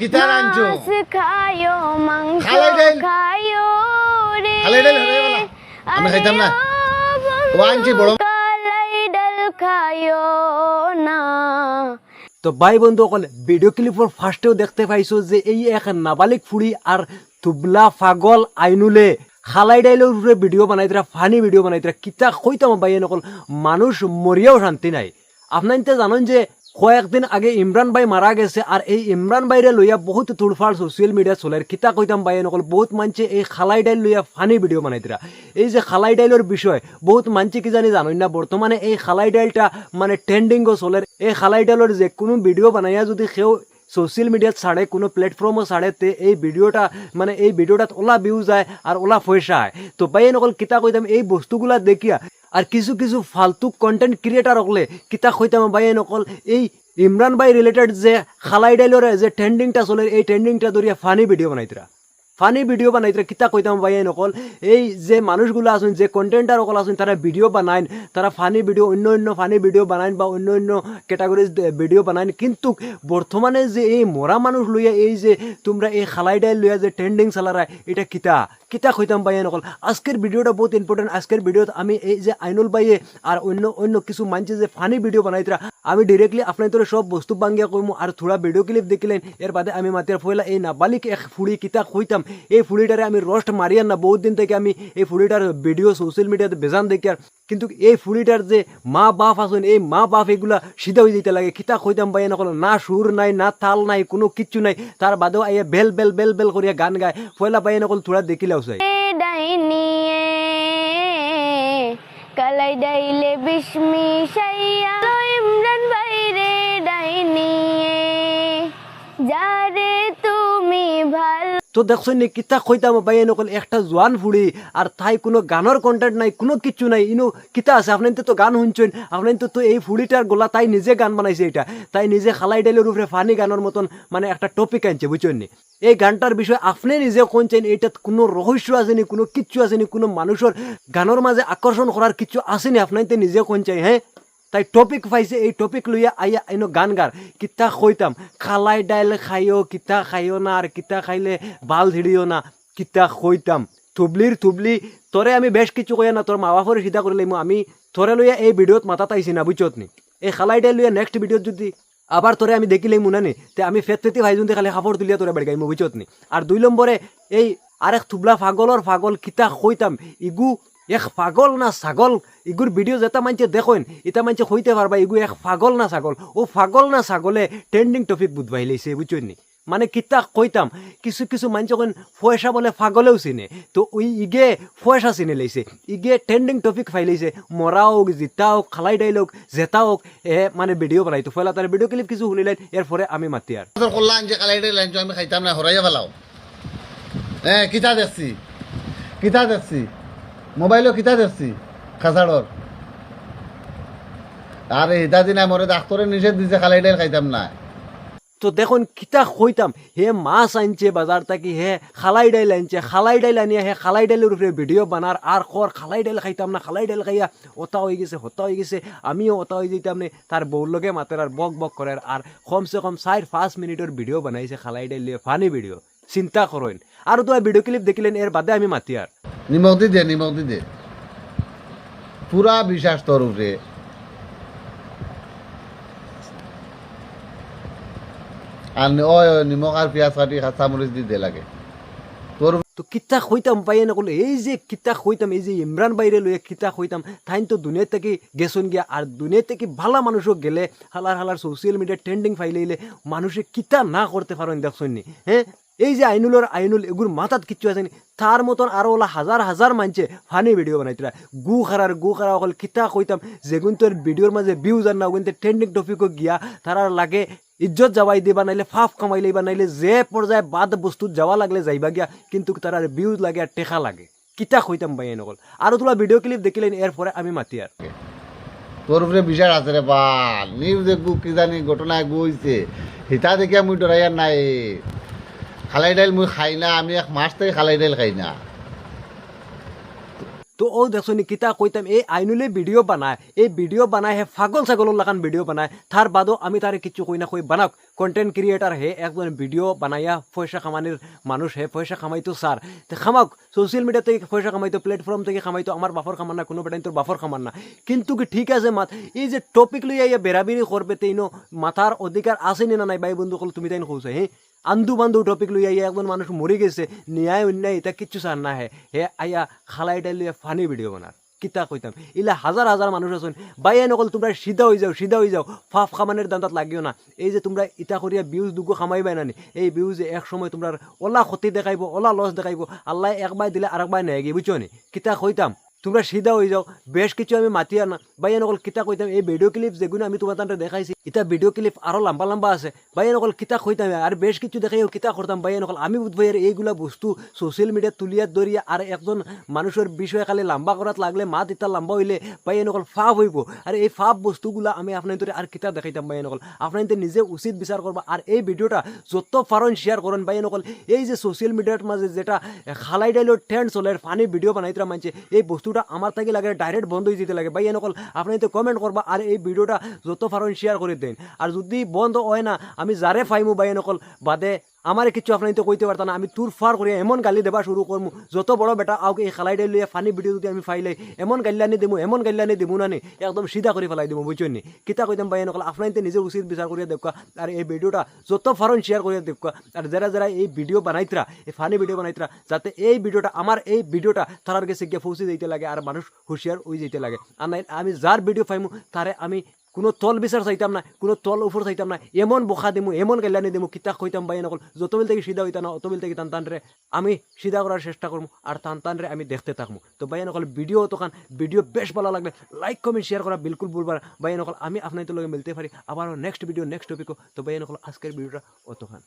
কিতার আনছো খায়ো মাংস খায়ো রে খালাই ডাইল হরে বলা। আমি খাইতাম না। ও আনছি বড়। কালাই ডাল খায়ো না তো ভাই বন্ধু অকল ভিডিও ক্লিপর ফার্স্টেও দেখতে পাইছো যে এই এক নাবালিক ফুড়ি আর তুবলা পাগল আইনুলে খালাই উপরে ভিডিও বানাই তারা ফানি ভিডিও বানাই তারা কিতা কইতাম ভাই নকল মানুষ মরিয়াও শান্তি নাই আপনার জানেন যে কয়েকদিন আগে ইমরান ভাই মারা গেছে আর এই ইমরান ভাইরে লইয়া বহুত তুড়ফাড় সোশ্যাল মিডিয়া চলে কিতা কইতাম ভাই নকল বহুত মানছে এই খালাই ডাইল লইয়া ফানি ভিডিও বানাই তারা এই যে খালাই ডাইলের বিষয়, বহুত মানছে কি জানি জানোই না বর্তমানে এই খালাই ডাইলটা মানে ট্রেন্ডিংও চলে এই খালাই ডাইলের যে কোনো ভিডিও বানাইয়া যদি কেউ সোশ্যাল মিডিয়াত ছাড়ে, কোনো প্ল্যাটফর্মও ছাড়ে, তে এই ভিডিওটা মানে এই ভিডিওটাত ওলা ভিউ যায় আর ওলা পয়সা হয় তো পাই নকল কিতা কইতাম, এই বস্তুগুলা দেখিয়া আর কিছু কিছু ফালতু কন্টেন্ট ক্রিয়েটার হকলে কিতা কইতাম ভাই নকল। এই ইমরান ভাই রিলেটেড যে খালাই ডাইলরে যে ট্রেন্ডিংটা চলে, এই ট্রেন্ডিংটা ধরিয়া ফানি ভিডিও বানাইতরা ফানি ভিডিও বানাইতরা কিতা কইতাম ভাই নকল। এই যে মানুষগুলো আছেন, যে কন্টেন্টার সকল আছেন, তারা ভিডিও বানাইন। তারা ফানি ভিডিও অন্য অন্য ফানি ভিডিও বানাইন বা অন্য অন্য ক্যাটাগরিজ ভিডিও বানাইন। কিন্তু বর্তমানে যে এই মরা মানুষ লইয়া, এই যে তোমরা এই খালাই ডাইল লইয়া যে ট্রেন্ডিং চালারা, এটা কিতা? কিতা কইতাম ভাই নকল? আজকের ভিডিওটা বহুত ইম্পর্টেন্ট আজকের ভিডিওত আমি এই যে আইনুল ভাইয়ে আর অন্য অন্য কিছু মানছে যে ফানি ভিডিও বানাইতরা আমি ডিরেক্টলি আপনার তোর সব বস্তু বাঙ্গিয়া কইমু। আর থোড়া ভিডিও ক্লিপ দেখিলেন, এর বাদে আমি মাতিয়ার ফয়লা এই নাবালিক এক ফুড়ি কিতা কইতাম। এই ফুড়িটারে আমি রোস্ট মারিয়ার না, বহুত দিন থেকে আমি এই ফুড়িটার ভিডিও সোশ্যাল মিডিয়াতে বেজান দেখি আর কিন্তু এই ফুড়িটার যে মা বাপ আছেন, এই মা বাপ এগুলা সিধা হয়ে যেতে লাগে। কিতা কইতাম ভাই নকল না, সুর নাই, না তাল নাই, কোনো কিচ্ছু নাই। তার বাদেও আইয়া বেল বেল বেল বেল করিয়া গান গায়। ফয়লা ভাই নকল থোড়া দেখিলেও চাই। কালাই ডাইলে বিস্মি সাইয়া ইমরান বাইরে ডাইনিয়ে, যারে তুমি ভালো তো দেখছ নি, কিতা কইতাম ভাই নকল একটা জোয়ান ফুড়ি, আর তাই কোনো গানের কন্টেন্ট নাই, কোনো কিচ্ছু নাই। ইনো, কিতা আছে? আপনার তো গান শুনছেন আপনার তো এই ফুড়িটার গোলা তাই নিজে গান বানাইছে এটা। তাই নিজে খালাই ডাইলের উপরে ফানি গানের মতন মানে একটা টপিক আনছে বুঝছেন নি? এই গানটার বিষয়ে আপনি নিজে কোনছেন এইটাত কোনো রহস্য আসেনি কোনো কিচ্ছু আসেনি কোনো মানুষের গানের মাঝে আকর্ষণ করার কিছু আসেনি আপনার নিজে কোনছেন হ্যাঁ তাই টপিক পাইছে এই টপিক লইয়া আইয়া আইনো গান গার কিতা কইতাম খালাই ডাইল খাইও, কিতা খাইও না আর কিতা খাইলে বাল ঝিড়িও না, কিতা কইতাম থুবলির থুবলি তোরে আমি বেশ কিছু কইয়া না তোর মা বাপরে সিধা করে আমি তোরে লইয়া এই ভিডিওত মাথা তাইছি না বুঝছত নি? এই খালাই ডাইল লইয়া নেক্সট ভিডিওত যদি আবার তোরে আমি দেখিলেই মুনানি তে আমি ফেত ফেতি ভাই যদি খালি কাপড় তুলিয়া তোরে গাইমু বুঝছত নি? আর দুই নম্বরে এই আরেক থুবলা ফাগলর ফাগল কিতা কইতাম ইগু এক পাগল না ছাগল? ইগুর ভিডিও যেটা মানছে দেখেন এটা মানছে হইতে পারবা ইগু এক পাগল না ছাগল। ও পাগল না ছাগলে ট্রেন্ডিং টপিক বুধবাই লাইছে বুঝছেন নি? মানে কিতা কইতাম কিছু কিছু মানুষ যখন পয়সা বলে পাগলেও চিনে। তো ওই ইগে পয়সা চিনে লাইছে ইগে ট্রেন্ডিং টপিক ফাইলাইছে মরা হোক জিতা হোক খালাই ডাইলগ জেতা হোক এ মানে ভিডিও বানাইতো ফয়লা তার ভিডিও ক্লিপ কিছু শুনিলেন এরপরে আমি মাতি আর কল্লা আনছে কালাই ডাইল আমি খাইতাম না হরাইয়া ফেলাও হ্যাঁ কিতা দেখছি? কিতা দেখছি? মোবাইলও কিতা দেখছি খাসাড়র আরে হিতা দিনা মরে ডাক্তরে নিষেধ দিছে কালাই ডাইল খাইতাম না। তো দেখুন কিতা কইতাম, হে মাছ আনছে বাজার থাকি, হে খালাই ডাইল আনছে খালাই ডাইল আনিয়া, হে খালাই ডাইলের উপরে ভিডিও বানার আর কর খালাই ডাইল খাইতাম না খালাই ডাইল খাইয়া ওতা হয়ে গেছে হতা হয়ে গেছে, আমিও ওতা হয়ে যেতাম নে তার বউর লগে মাতের আর বক বক করে আর কমসে কম চার পাঁচ মিনিটের ভিডিও বানাইছে খালাই ডাইল ফানি ভিডিও চিন্তা করেন আর তো ভিডিও ক্লিপ দেখিলেন এর বাদে আমি মাতি আর নিমখ দি নিমখ দি পুরা বিশ্বাস তোর উপরে। আর ওই নিমখ আর পেঁয়াজ কাটি কাঁচা মরিচ দি লাগে। তোর তো কিতা কইতাম পাই না এই যে কিতা কইতাম এই যে ইমরান বাইরে লইয়া কিতা কইতাম তাইন তো দুনিয়া থেকে গেছন গিয়া আর দুনিয়া থেকে ভালো মানুষও গেলে হালার হালার সোশ্যাল মিডিয়া ট্রেন্ডিং ফাইলাইলে মানুষে কিতা না করতে পারেন দেখছেন হ্যাঁ এই যে আইনুলর আইনুল এগুর মাথাত কিচ্ছু আছে তার মতন আরও ওলা হাজার হাজার মানছে ফানি ভিডিও বানাইতরা গু খারার, গু খারা অকল কিতা কইতাম যেগুন তোর ভিডিওর মাঝে ভিউজ আর না ওগুন ট্রেন্ডিং টপিকও গিয়া তারা লাগে ইজ্জত যাওয়াই দিবা, নাইলে ফাফ কামাইলে বা যে পর্যায়ে বাদ বস্তুত যাওয়া লাগলে যাইবা গিয়া, কিন্তু তার ভিউজ লাগে আর টেকা লাগে। কিতা কইতাম ভাই নকল আর তোলা ভিডিও ক্লিপ দেখিলেন এর পরে আমি মাতি আর। তোর উপরে বিচার আছে রে বাল। নিউজ গু কি জানি ঘটনা গু হইছে হিতা দেখিয়া মুই ডরাইয়ার নাই। খালাই ডাইল মুই খাই না, আমি এক মাস থেকে খালাই ডাইল খাই না। তো ও দেখছ নি, কিতা কইতাম এই আইনুলে ভিডিও বানায়। এই ভিডিও বানায় হে ফাগল ছাগলের লাগান ভিডিও বানায়। তার বাদও আমি তারে কিছু কই না কই বানাক কন্টেন্ট ক্রিয়েটার হে একজন ভিডিও বানাইয়া পয়সা কামানির মানুষ হে পয়সা কামাইতো স্যার তো খামাক সোশ্যাল মিডিয়া থেকে পয়সা কামাইতো প্ল্যাটফর্ম থেকে কামাইতো আমার বাফর খামান না কোনো বেটাই তোর বাফর কামান। না কিন্তু কি ঠিক আছে মাত, এই যে টপিক লইয়া ইয়া বেরাবেরি করবে তেইনো মাথার অধিকার আছে নি নাই ভাই বন্ধু কল তুমি তাই কৌছে হ্যাঁ আন্দু বান্ধু টপিক লইয়া ইয়া একজন মানুষ মরে গেছে, ন্যায় অন্যায়, এটা কিচ্ছু সার না হে। হে আইয়া খালাইটাই লইয়া ফানি ভিডিও বানার, কিতা কইতাম? ইলা হাজার হাজার মানুষ আছেন বাইয়া নকল তোমরা সিধা হয়ে যাও, সিধা হয়ে যাও, ফাফ খামানের দান্তাত লাগিও না। এই যে তোমরা ইটা করিয়া বিউজ দুগো খামাইবাই নানি, এই বিউজ এক সময় তোমরা ওলা ক্ষতি দেখাইব, ওলা লস দেখাইব, আল্লাহ একবার দিলে আরেকবার নেয় গিয়ে, বুঝছ নি? কিতা কইতাম? তোমরা সিধা হয়ে যাও। বেশ কিছু আমি মাতি আনা। বাইয়া নকল কিতা কইতাম এই ভিডিও ক্লিপ যেগুলো আমি তোমার তান্তে দেখাইছি এটা ভিডিও ক্লিপ আরও লম্বা লম্বা আছে। বাইয়া নকল কিতা কইতাম আর বেশ কিছু দেখাইও কিতা করতাম বাইয়া নকল আমি বুধবাইয়ের এইগুলা বস্তু সোশ্যাল মিডিয়াত তুলিয়া ধরিয়া আর একজন মানুষের বিষয়ে খালি লম্বা করাত লাগলে মাত ইতা লম্বা হইলে বাইয়া নকল ফাপ হইব। আর এই ফাপ বস্তুগুলা আমি আপনার ধরে আর কিতা দেখাইতাম বাইয়া নকল আপনার নিজে উচিত বিচার করবা আর এই ভিডিওটা যত পারেন শেয়ার করেন বাইয়া নকল এই যে সোশ্যাল মিডিয়ার মাঝে যেটা খালাই ডাইলের ট্রেন্ড চলে ফানি ভিডিও বানাইতরা মানছে, এই বস্তুটা আমার থেকে লাগে ডাইরেক্ট বন্ধ হয়ে যেতে লাগে। ভাই, এনকল আপনি তো কমেন্ট করবা, আর এই ভিডিওটা যত পারেন শেয়ার করে দেন। আর যদি বন্ধ হয় না, আমি যারে ফাইমু, ভাই, এনকল বাদে আমার কিছু আপনি তো কইতে পারতাম না। আমি তুর ফার করে এমন গালি দেবা শুরু করমু। যত বড় বেটা আউকে এই খালাই ডাই লইয়া ফানি ভিডিও যদি আমি ফাইলে এমন গাল্লানি দিমু, এমন গাল্লানি দিমু না নি, একদম সিধা করে ফেলাই দিমু, বুঝছেন নি? কিতা কইতাম ভাই নকল আপনার নিজে উচিত বিচার করিয়া দেখা আর এই ভিডিওটা যত ফারন শেয়ার করিয়া দেখা আর যারা যারা এই ভিডিও বানাইতরা, এই ফানি ভিডিও বানাইতরা, যাতে এই ভিডিওটা আমার এই ভিডিওটা তারার কাছে গিয়ে পৌঁছে দিতে লাগে, আর মানুষ হুঁশিয়ার হয়ে যেতে লাগে। আর আমি যার ভিডিও পাইমু, তারে আমি কোনো তল বিচার চাইতাম না কোনো তল উপর চাইতাম না এমন বোকা দিমু, এমন গাইলানি দিমু কিতা কইতাম বাই নকল, যতবিল থেকে সিধা হইতাম না, অতবিল থেকে টান টানরে আমি সিধা করার চেষ্টা করব আর তান টানরে আমি দেখতে থাকব তো বাই নকল ভিডিও তখন ভিডিও বেশ ভালো লাগলে লাইক কমেন্ট শেয়ার করা বিলকুল ভুলবার বাই নকল, আমি আপনাদের লগে মিলতে পারি আবারও নেক্সট ভিডিও নেক্সট টপিকও তো বাই নকল আজকের ভিডিওটা অতখান